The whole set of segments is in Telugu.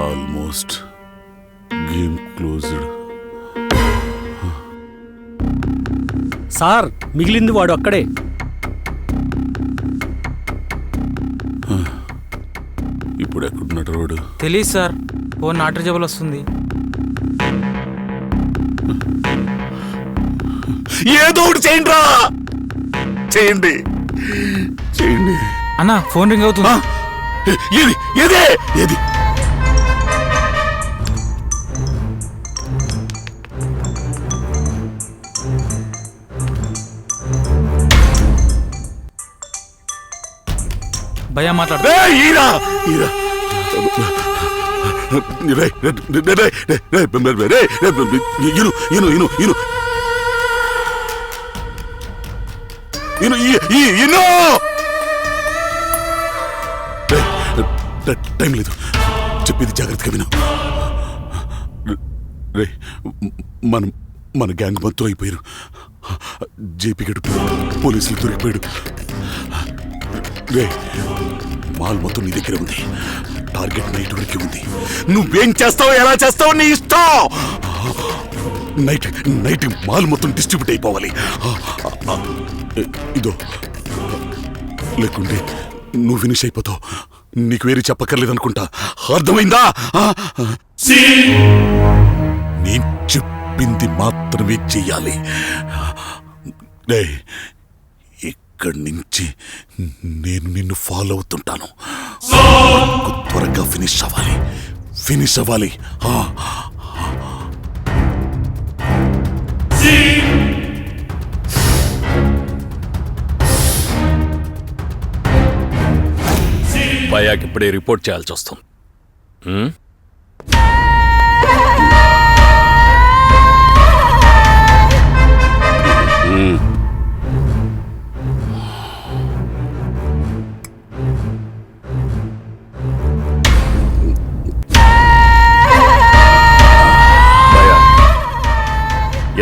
Almost game closed. సార్ మిగిలింది వాడు అక్కడే. ఇప్పుడు ఎక్కడున్నాడు వాడు? తెలియదు సార్ ఓ నాటు జబులు వస్తుంది. ఏదో ఒకటి చేయండి రా! చేయండి. చేయండి అన్న ఫోన్ రింగ్ అవుతుంది? ఏది ఏదే ఏది మాట్లాడు ఈరా ఇను టైం లేదు. చెప్పేది జాగ్రత్తగా విను. రే మనం మన గ్యాంగ్ మొత్తం అయిపోయారు. జేపీ గడు పోలీసులు దొరికిపోయాడు రే మాల్ మొత్తం నీ దగ్గర ఉంది. టార్గెట్ నైట్ వరకు ఉంది. నువ్వేం చేస్తావు ఎలా చేస్తావు నీ ఇష్టం! నైట్ నైట్ మాల్ మొత్తం డిస్ట్రిబ్యూట్ అయిపోవాలి. ఇదో. లేకుంటే నువ్వు ఫినిష్ అయిపోతావు. నీకు వేరే చెప్పక్కర్లేదు అనుకుంటా అర్థమైందా నేను చెప్పింది మాత్రమే చెయ్యాలి. రే ఇక్కడి నుంచి నేను నిన్ను ఫాలో అవుతుంటాను. త్వరగా ఫినిష్ అవ్వాలి. ఫినిష్ అవ్వాలి. ఇప్పుడే రిపోర్ట్ చేయాల్సి వస్తుంది.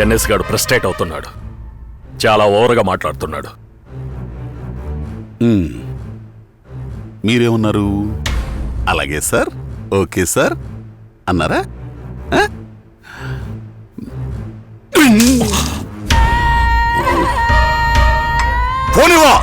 ఎన్ఎస్ గాడు ఫ్రస్ట్రేట్ అవుతున్నాడు. చాలా ఓవర్గా మాట్లాడుతున్నాడు. మీరేమన్నారు? అలాగే సార్. Okay sir. అన్నారా? పోనివా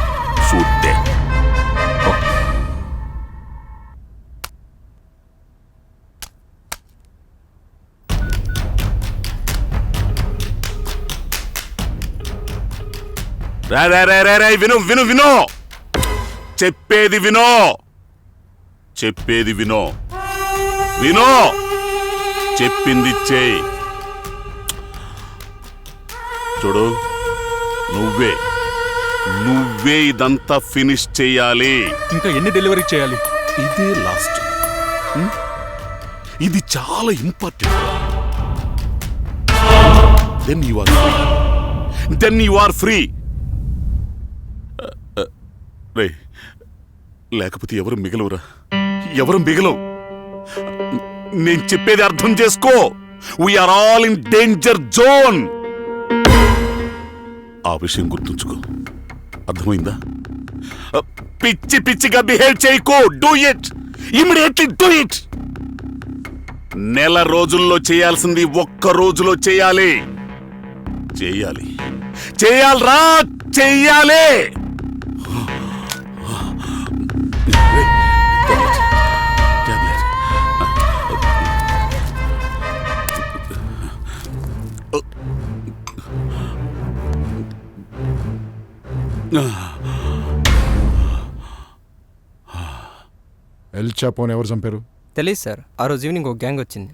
రే రే రే రే రే విను విను విను. చెప్పేది వినో. చెప్పేది వినో. వినో. చెప్పింది చేయి. చూడు నువ్వే. నువ్వే ఇదంతా ఫినిష్ చేయాలి. ఇంకా ఎన్ని డెలివరీ చేయాలి? ఇదే లాస్ట్? ఇది చాలా important. Then you are free then you are free రే లేకపోతే ఎవరు మిగలవురా? ఎవరు మిగలవు? నేను చెప్పేది అర్థం చేసుకో. We're all in danger zone ఆ విషయం గుర్తుంచుకో. అర్థమైందా? పిచ్చి పిచ్చిగా బిహేవ్ చేయకు. Do it immediately do it నెల రోజుల్లో చేయాల్సింది ఒక్క రోజులో చేయాలి. చేయాలి. చేయాలరా చెయ్యాలి ఎల్ చాపోని ఎవరు చంపారు? తెలియదు సార్. ఆ రోజు ఈవినింగ్ ఒక గ్యాంగ్ వచ్చింది.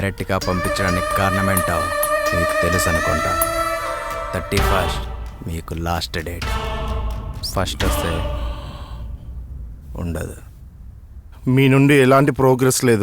డైరెక్ట్గా పంపించడానికి కారణం మీకు తెలుసు అనుకుంటా. థర్టీ ఫస్ట్ మీకు లాస్ట్ డేట్. ఫస్ట్ వస్తే ఉండదు. మీ నుండి ఎలాంటి ప్రోగ్రెస్ లేదు.